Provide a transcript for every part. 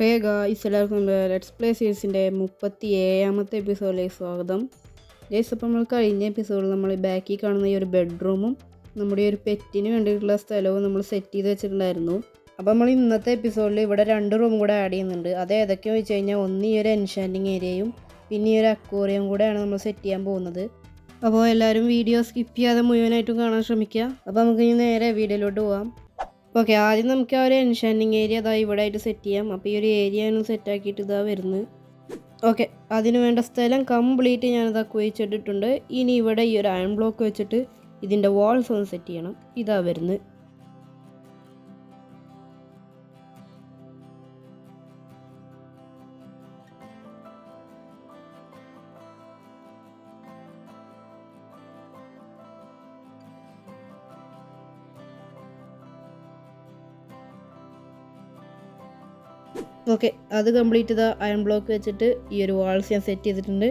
Hey guys എല്ലാവർക്കും നമ്മുടെ let's play സീരീസിന്റെ മുപ്പത്തി ഏഴാമത്തെ എപ്പിസോഡിലേക്ക് സ്വാഗതം. ഗൈസ് അപ്പോൾ നമ്മൾ കഴിഞ്ഞ എപ്പിസോഡിൽ നമ്മൾ ബാക്കിൽ കാണുന്ന ഈ ഒരു ബെഡ്റൂമും നമ്മുടെ ഒരു പെറ്റിന് വേണ്ടിയിട്ടുള്ള സ്ഥലവും നമ്മൾ സെറ്റ് ചെയ്ത് വെച്ചിട്ടുണ്ടായിരുന്നു. അപ്പോൾ നമ്മൾ ഇന്നത്തെ എപ്പിസോഡിൽ ഇവിടെ രണ്ട് റൂം കൂടെ ആഡ് ചെയ്യുന്നുണ്ട്. അത് ഏതൊക്കെയാണെന്ന് വെച്ച് കഴിഞ്ഞാൽ ഒന്ന് ഈ ഒരു എൻഷാന്റിങ് ഏരിയയും പിന്നെ ഈ ഒരു അക്വോറിയം കൂടെയാണ് നമ്മൾ സെറ്റ് ചെയ്യാൻ പോകുന്നത്. അപ്പോൾ എല്ലാവരും വീഡിയോ സ്കിപ്പ് ചെയ്യാതെ മുഴുവനായിട്ടും കാണാൻ ശ്രമിക്കുക. അപ്പോൾ നമുക്ക് ഇനി നേരെ വീഡിയോയിലോട്ട് പോകാം ഓക്കെ ആദ്യം നമുക്ക് ആ ഒരു എൻഷാനിങ് ഏരിയ അതാ ഇവിടെ ആയിട്ട് സെറ്റ് ചെയ്യാം. അപ്പോൾ ഈ ഒരു ഏരിയ ആണ് സെറ്റാക്കിയിട്ട് ഇതാ വരുന്നത് ഓക്കെ അതിന് വേണ്ട സ്ഥലം കംപ്ലീറ്റ് ഞാനിതാ കുഴിച്ചിട്ടിട്ടുണ്ട്. ഇനി ഇവിടെ ഈ ഒരു അയൺ ബ്ലോക്ക് വെച്ചിട്ട് ഇതിന്റെ വാൾസ് ഒന്ന് സെറ്റ് ചെയ്യണം. ഇതാ വരുന്നത് ഓക്കെ അത് കംപ്ലീറ്റ് ചെയ്ത അയൺ ബ്ലോക്ക് വെച്ചിട്ട് ഈ ഒരു വാൾസ് ഞാൻ സെറ്റ് ചെയ്തിട്ടുണ്ട്.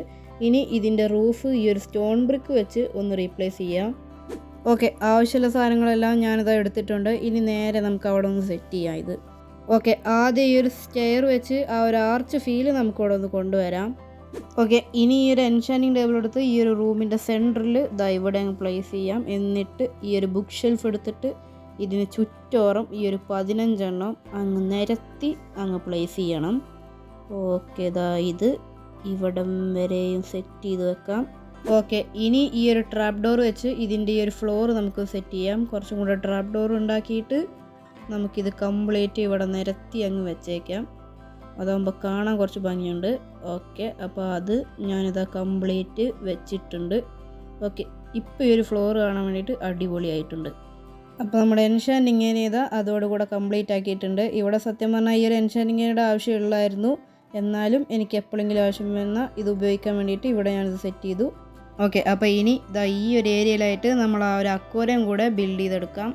ഇനി ഇതിന്റെ റൂഫ് ഈ ഒരു സ്റ്റോൺ ബ്രിക്ക് വെച്ച് ഒന്ന് റീപ്ലേസ് ചെയ്യാം. ഓക്കെ ആവശ്യമുള്ള സാധനങ്ങളെല്ലാം ഞാനിതാ എടുത്തിട്ടുണ്ട്. ഇനി നേരെ നമുക്ക് അവിടെ ഒന്ന് സെറ്റ് ചെയ്യാം ഇത്. ഓക്കെ ആദ്യം ഈ ഒരു സ്റ്റെയർ വെച്ച് ആ ഒരു ആർച്ച് ഫീൽ നമുക്ക് അവിടെ ഒന്ന് കൊണ്ടുവരാം. ഓക്കെ ഇനി ഈ ഒരു എൻഷാനിങ് ടേബിൾ എടുത്ത് ഈ ഒരു റൂമിന്റെ സെന്ററിൽ ഇതാ ഇവിടെ അങ്ങ് പ്ലേസ് ചെയ്യാം. എന്നിട്ട് ഈ ഒരു ബുക്ക് ഷെൽഫ് എടുത്തിട്ട് ഇതിന് ചുറ്റോറും ഈ ഒരു പതിനഞ്ചെണ്ണം അങ്ങ് നിരത്തി അങ്ങ് പ്ലേസ് ചെയ്യണം. ഓക്കെ ഇതാ ഇത് ഇവിടം വരെയും സെറ്റ് ചെയ്ത് വെക്കാം. ഓക്കെ ഇനി ഈ ഒരു ട്രാപ്പ് ഡോർ വെച്ച് ഇതിന്റെ ഈ ഒരു ഫ്ലോർ നമുക്ക് സെറ്റ് ചെയ്യാം. കുറച്ചും കൂടെ ട്രാപ്പ് ഡോർ ഉണ്ടാക്കിയിട്ട് നമുക്കിത് കംപ്ലീറ്റ് ഇവിടെ നിരത്തി അങ്ങ് വെച്ചേക്കാം. അതാകുമ്പോൾ കാണാൻ കുറച്ച് ഭംഗിയുണ്ട്. ഓക്കെ അപ്പോൾ അത് ഞാനിതാ കംപ്ലീറ്റ് വെച്ചിട്ടുണ്ട്. ഓക്കെ ഇപ്പോൾ ഈ ഒരു ഫ്ലോർ കാണാൻ വേണ്ടിയിട്ട് അടിപൊളിയായിട്ടുണ്ട്. അപ്പോൾ നമ്മുടെ എൻഷാൻഡിങ് ചെയ്ത അതോടുകൂടെ കംപ്ലീറ്റ് ആക്കിയിട്ടുണ്ട്. ഇവിടെ സത്യം പറഞ്ഞാൽ ഈ ഒരു എൻഷാൻഡിങ് ഏരിയയുടെ ആവശ്യമുള്ളായിരുന്നു. എന്നാലും എനിക്ക് എപ്പോഴെങ്കിലും ആവശ്യം വന്നാൽ ഇത് ഉപയോഗിക്കാൻ വേണ്ടിയിട്ട് ഇവിടെ ഞാനിത് സെറ്റ് ചെയ്തു. ഓക്കെ അപ്പോൾ ഇനി ഇതാ ഈ ഒരു ഏരിയയിലായിട്ട് നമ്മൾ ആ ഒരു അക്വരം കൂടെ ബിൽഡ് ചെയ്തെടുക്കാം.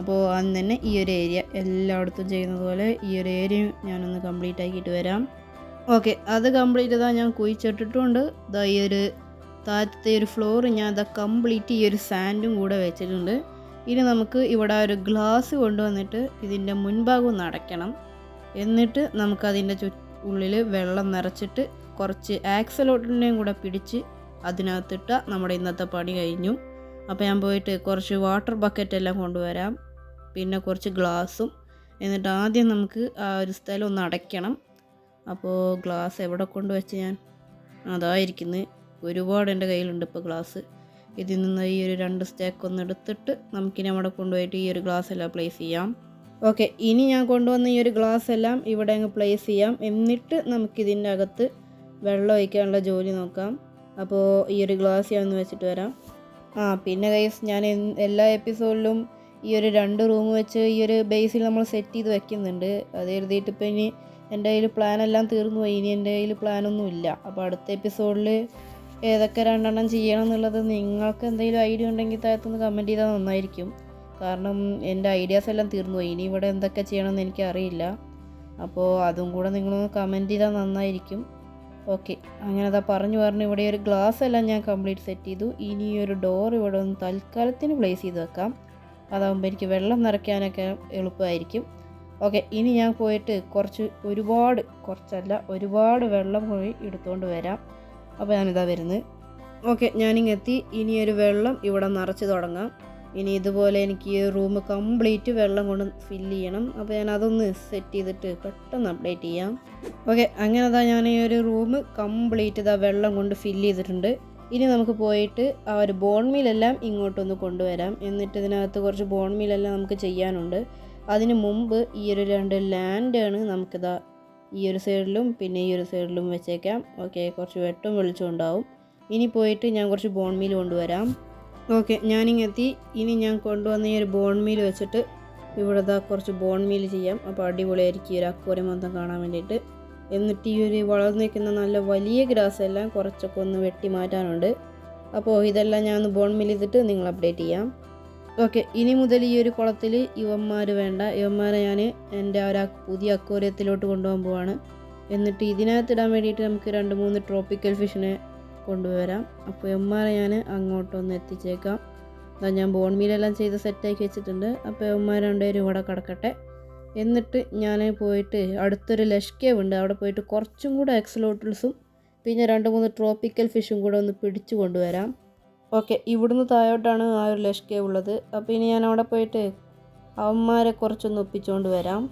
അപ്പോൾ അന്ന് തന്നെ ഈ ഒരു ഏരിയ എല്ലായിടത്തും ചെയ്യുന്നത് പോലെ ഈ ഒരു ഏരിയ ഞാനൊന്ന് കംപ്ലീറ്റ് ആക്കിയിട്ട് വരാം. ഓക്കെ അത് കംപ്ലീറ്റ് ഇതാ ഞാൻ കുഴിച്ചിട്ടിട്ടുണ്ട്. ഇതാ ഈ ഒരു താഴത്തെ ഒരു ഫ്ലോർ ഞാൻ ഇതാ കംപ്ലീറ്റ് ഈ ഒരു സാൻഡും കൂടെ വെച്ചിട്ടുണ്ട്. ഇനി നമുക്ക് ഇവിടെ ഒരു ഗ്ലാസ് കൊണ്ടുവന്നിട്ട് ഇതിന്റെ മുൻഭാഗം ഒന്ന് അടയ്ക്കണം. എന്നിട്ട് നമുക്കതിന്റെ ചു ഉള്ളിൽ വെള്ളം നിറച്ചിട്ട് കുറച്ച് ആക്സലോട്ടിന്റെയും കൂടെ പിടിച്ച് അതിനകത്തിട്ട നമ്മുടെ ഇന്നത്തെ പണി കഴിഞ്ഞു. അപ്പോൾ ഞാൻ പോയിട്ട് കുറച്ച് വാട്ടർ ബക്കറ്റ് എല്ലാം കൊണ്ടുവരാം. പിന്നെ കുറച്ച് ഗ്ലാസും എന്നിട്ട് ആദ്യം നമുക്ക് ആ ഒരു സ്ഥലം ഒന്ന് അടയ്ക്കണം. അപ്പോൾ ഗ്ലാസ് എവിടെ കൊണ്ടുവച്ച് ഞാൻ? അതായിരിക്കുന്നത് ഒരുപാട് എന്റെ കയ്യിലുണ്ട് ഇപ്പോൾ ഗ്ലാസ് ഇതിൽ നിന്ന് ഈ ഒരു രണ്ട് സ്റ്റേക്ക് ഒന്ന് എടുത്തിട്ട് നമുക്കിനി അവിടെ കൊണ്ടുപോയിട്ട് ഈ ഒരു ഗ്ലാസ് എല്ലാം പ്ലേസ് ചെയ്യാം. ഓക്കെ ഇനി ഞാൻ കൊണ്ടുവന്ന ഈ ഒരു ഗ്ലാസ് എല്ലാം ഇവിടെ അങ്ങ് പ്ലേസ് ചെയ്യാം. എന്നിട്ട് നമുക്കിതിന്റെ അകത്ത് വെള്ളം ഒഴിക്കാനുള്ള ജോലി നോക്കാം. അപ്പോൾ ഈ ഒരു ഗ്ലാസ് ഞാൻ ഒന്ന് വെച്ചിട്ട് വരാം. ആ പിന്നെ കൈസ് ഞാൻ എല്ലാ എപ്പിസോഡിലും ഈ ഒരു രണ്ട് റൂം വെച്ച് ഈ ഒരു ബേസിൽ നമ്മൾ സെറ്റ് ചെയ്ത് വെക്കുന്നുണ്ട്. അത് എഴുതിയിട്ട് ഇപ്പോൾ ഇനി എന്റെ കയ്യിൽ പ്ലാൻ എല്ലാം തീർന്നു പോയി. ഇനി എന്റെ കയ്യിൽ പ്ലാനൊന്നും ഇല്ല അപ്പോൾ അടുത്ത എപ്പിസോഡിൽ ഏതൊക്കെ രണ്ടെണ്ണം ചെയ്യണം എന്നുള്ളത് നിങ്ങൾക്ക് എന്തെങ്കിലും ഐഡിയ ഉണ്ടെങ്കിൽ താഴത്തൊന്ന് കമന്റ് ചെയ്താൽ നന്നായിരിക്കും. കാരണം എന്റെ ഐഡിയാസ് എല്ലാം തീർന്നു പോയി. ഇനി ഇവിടെ എന്തൊക്കെ ചെയ്യണമെന്ന് എനിക്കറിയില്ല അപ്പോൾ അതും കൂടെ നിങ്ങളൊന്ന് കമന്റ് ചെയ്താൽ നന്നായിരിക്കും. ഓക്കെ അങ്ങനെ അതാ പറഞ്ഞു പറഞ്ഞു ഇവിടെ ഒരു ഗ്ലാസ് എല്ലാം ഞാൻ കംപ്ലീറ്റ് സെറ്റ് ചെയ്തു. ഇനി ഒരു ഡോർ ഇവിടെ ഒന്ന് തൽക്കാലത്തിന് പ്ലേസ് ചെയ്ത് വെക്കാം. അതാകുമ്പോൾ എനിക്ക് വെള്ളം നിറയ്ക്കാനൊക്കെ എളുപ്പമായിരിക്കും. ഓക്കെ ഇനി ഞാൻ പോയിട്ട് കുറച്ച് ഒരുപാട് കുറച്ചല്ല ഒരുപാട് വെള്ളം പോയി എടുത്തുകൊണ്ട് വരാം. അപ്പോൾ ഞാനിതാ വരുന്നത് ഓക്കെ ഞാനിങ്ങ് എത്തി ഇനി ഒരു വെള്ളം ഇവിടെ നിറച്ച് തുടങ്ങാം. ഇനി ഇതുപോലെ എനിക്ക് ഈ റൂം കംപ്ലീറ്റ് വെള്ളം കൊണ്ട് ഫില്ല് ചെയ്യണം. അപ്പോൾ ഞാൻ അതൊന്ന് സെറ്റ് ചെയ്തിട്ട് പെട്ടെന്ന് അപ്ഡേറ്റ് ചെയ്യാം. ഓക്കെ അങ്ങനെ അതാ ഞാൻ ഈ ഒരു റൂം കംപ്ലീറ്റ് ഇതാ വെള്ളം കൊണ്ട് ഫില്ല് ചെയ്തിട്ടുണ്ട്. ഇനി നമുക്ക് പോയിട്ട് ആ ഒരു ബോൺ മീലെല്ലാം ഇങ്ങോട്ടൊന്ന് കൊണ്ടുവരാം. എന്നിട്ട് ഇതിനകത്ത് കുറച്ച് ബോൺ മീലെല്ലാം നമുക്ക് ചെയ്യാനുണ്ട്. അതിന് മുമ്പ് ഈ ഒരു രണ്ട് ലാൻഡാണ് നമുക്കിതാ ഈ ഒരു സൈഡിലും പിന്നെ ഈ ഒരു സൈഡിലും വെച്ചേക്കാം. ഓക്കെ കുറച്ച് വെട്ടം വെളിച്ചം ഉണ്ടാവും. ഇനി പോയിട്ട് ഞാൻ കുറച്ച് ബോൺ മീൽ കൊണ്ടുവരാം. ഓക്കെ ഞാനിങ്ങെത്തി ഇനി ഞാൻ കൊണ്ടുവന്ന ഈ ഒരു ബോൺ മീൽ വെച്ചിട്ട് ഇവിടെ കുറച്ച് ബോൺ മീൽ ചെയ്യാം. അപ്പോൾ അടിപൊളിയായിരിക്കും ഈ ഒരു അക്വറിയം മൊത്തം കാണാൻ വേണ്ടിയിട്ട്. എന്നിട്ട് ഈ ഒരു വളർന്നു നിൽക്കുന്ന നല്ല വലിയ ഗ്രാസ് എല്ലാം കുറച്ചൊക്കെ ഒന്ന് വെട്ടി മാറ്റാനുണ്ട്. അപ്പോൾ ഇതെല്ലാം ഞാൻ ഒന്ന് ബോൺ മീൽ ചെയ്തിട്ട് നിങ്ങൾ അപ്ഡേറ്റ് ചെയ്യാം. ഓക്കെ ഇനി മുതൽ ഈ ഒരു കുളത്തിൽ യുവന്മാർ വേണ്ട. യുവന്മാരെ ഞാൻ എന്റെ ഒരു പുതിയ അക്വേറിയത്തിലോട്ട് കൊണ്ടുപോകാൻ പോവാണ്. എന്നിട്ട് ഇതിനകത്തിടാൻ വേണ്ടിയിട്ട് നമുക്ക് രണ്ട് മൂന്ന് ട്രോപ്പിക്കൽ ഫിഷിനെ കൊണ്ടുവരാം. അപ്പോൾ യുവന്മാരെ ഞാൻ അങ്ങോട്ടൊന്ന് എത്തിച്ചേക്കാം. അതാ ഞാൻ ബോൺ മീലെല്ലാം ചെയ്ത് സെറ്റാക്കി വെച്ചിട്ടുണ്ട്. അപ്പോൾ യുവന്മാരെ രണ്ടുപേരും ഇവിടെ കിടക്കട്ടെ. എന്നിട്ട് ഞാൻ പോയിട്ട് അടുത്തൊരു ലഷ്കേവ് ഉണ്ട്. അവിടെ പോയിട്ട് കുറച്ചും കൂടെ എക്സലോട്ടിൽസും പിന്നെ രണ്ട് മൂന്ന് ട്രോപ്പിക്കൽ ഫിഷും കൂടെ ഒന്ന് പിടിച്ചു കൊണ്ടുവരാം. ഓക്കെ ഇവിടുന്ന് താഴോട്ടാണ് ആ ഒരു ലഷ് കേവ് ഉള്ളത്. അപ്പോൾ ഇനി ഞാൻ അവിടെ പോയിട്ട് അവന്മാരെ കുറച്ചൊന്ന് ഒപ്പിച്ചുകൊണ്ട് വരാം.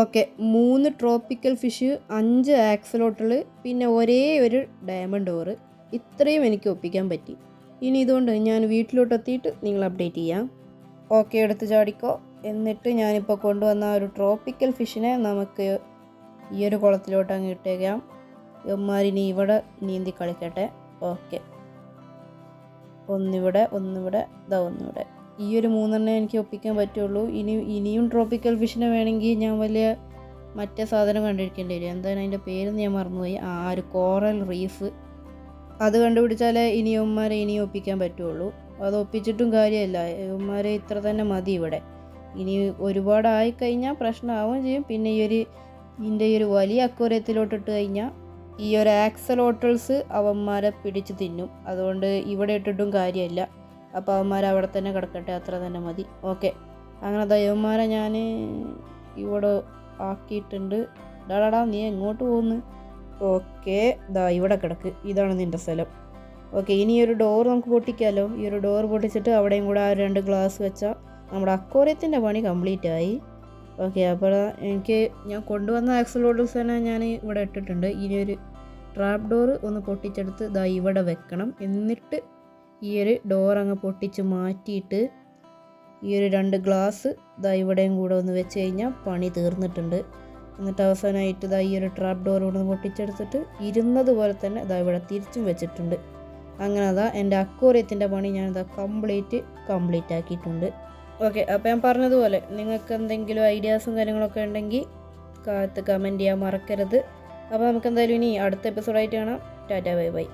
ഓക്കെ മൂന്ന് ട്രോപ്പിക്കൽ ഫിഷ് അഞ്ച് ആക്സലോട്ടിൽ പിന്നെ ഒരേ ഒരു ഡയമണ്ട് ഓറ്. ഇത്രയും എനിക്ക് ഒപ്പിക്കാൻ പറ്റി. ഇനി ഇതുകൊണ്ട് ഞാൻ വീട്ടിലോട്ട് എത്തിയിട്ട് നിങ്ങൾ അപ്ഡേറ്റ് ചെയ്യാം. ഓക്കെ എടുത്ത് ചാടിക്കോ. എന്നിട്ട് ഞാനിപ്പോൾ കൊണ്ടുവന്ന ഒരു ട്രോപ്പിക്കൽ ഫിഷിനെ നമുക്ക് ഈ ഒരു കുളത്തിലോട്ട് അങ്ങ് ഇട്ടേക്കാം. ഇവന്മാരിനി ഇവിടെ നീന്തി കളിക്കട്ടെ. ഓക്കെ. ഒന്നിവിടെ ഒന്നിവിടെ ഇതാ ഒന്നിവിടെ. ഈ ഒരു മൂന്നെണ്ണേ എനിക്ക് ഒപ്പിക്കാൻ പറ്റുള്ളൂ. ഇനി ഇനിയും ട്രോപ്പിക്കൽ ഫിഷിനെ വേണമെങ്കിൽ ഞാൻ വലിയ മറ്റേ സാധനം കണ്ടിരിക്കേണ്ടി വരും. എന്താണ് അതിന്റെ പേരെന്ന് ഞാൻ മറന്നുപോയി. ആ ഒരു കോറൽ റീഫ് അത് കണ്ടുപിടിച്ചാലേ ഇനി ഉമ്മാരെ ഇനിയും ഒപ്പിക്കാൻ പറ്റുള്ളൂ. അത് ഒപ്പിച്ചിട്ടും കാര്യമില്ല. ഉമ്മാരെ ഇത്ര തന്നെ മതി ഇവിടെ. ഇനി ഒരുപാട് ആയിക്കഴിഞ്ഞാൽ പ്രശ്നമാവുകയും ചെയ്യും. പിന്നെ ഈ ഒരു ഇതിന്റെ ഈ ഒരു വലിയ അക്വരത്തിലോട്ടിട്ട് കഴിഞ്ഞാൽ ഈ ഒരു ആക്സലോട്ടൽസ് അവന്മാരെ പിടിച്ച് തിന്നും. അതുകൊണ്ട് ഇവിടെ ഇട്ടിട്ടും കാര്യമില്ല. അപ്പോൾ അവന്മാർ അവിടെ തന്നെ കിടക്കട്ടെ അത്ര തന്നെ മതി. ഓക്കെ അങ്ങനെ ദൈവന്മാരെ ഞാൻ ഇവിടെ ആക്കിയിട്ടുണ്ട്. ഡാടാ നീ എങ്ങോട്ട് പോകുന്നു ഓക്കെ ദാ ഇവിടെ കിടക്ക്. ഇതാണ് നിന്റെ സ്ഥലം. ഓക്കെ ഇനി ഒരു ഡോർ നമുക്ക് പൊട്ടിക്കാമല്ലോ ഈ ഒരു ഡോർ പൊട്ടിച്ചിട്ട് അവിടെയും കൂടെ ആ രണ്ട് ഗ്ലാസ് വെച്ചാൽ നമ്മുടെ അക്കോറിയത്തിന്റെ പണി കംപ്ലീറ്റ് ആയി. ഓക്കെ അപ്പോൾ എനിക്ക് ഞാൻ കൊണ്ടുവന്ന ആക്സലോഡൽസ് തന്നെ ഞാൻ ഇവിടെ ഇട്ടിട്ടുണ്ട്. ഇനിയൊരു ട്രാപ്പ് ഡോർ ഒന്ന് പൊട്ടിച്ചെടുത്ത് ദാ ഇവിടെ വെക്കണം. എന്നിട്ട് ഈ ഒരു ഡോർ അങ്ങ് പൊട്ടിച്ച് മാറ്റിയിട്ട് ഈ ഒരു രണ്ട് ഗ്ലാസ് ദാ ഇവിടെയും കൂടെ ഒന്ന് വെച്ച് കഴിഞ്ഞാൽ പണി തീർന്നിട്ടുണ്ട്. എന്നിട്ട് അവസാനമായിട്ട് ഇതാ ഈ ഒരു ട്രാപ്പ് ഡോർ ഇവിടെ നിന്ന് പൊട്ടിച്ചെടുത്തിട്ട് ഇരുന്നത് പോലെ തന്നെ ദാ ഇവിടെ തിരിച്ചും വെച്ചിട്ടുണ്ട്. അങ്ങനെ അതാ എന്റെ അക്വോറിയത്തിന്റെ പണി ഞാനിതാ കംപ്ലീറ്റ് കംപ്ലീറ്റ് ആക്കിയിട്ടുണ്ട്. ഓക്കെ അപ്പോൾ ഞാൻ പറഞ്ഞതുപോലെ നിങ്ങൾക്ക് എന്തെങ്കിലും ഐഡിയാസും കാര്യങ്ങളൊക്കെ ഉണ്ടെങ്കിൽ കാത്ത് കമന്റ് ചെയ്യാൻ മറക്കരുത്. അപ്പോൾ നമുക്ക് എന്തായാലും ഇനി അടുത്ത എപ്പിസോഡായിട്ട് കാണാം. Tata bye bye.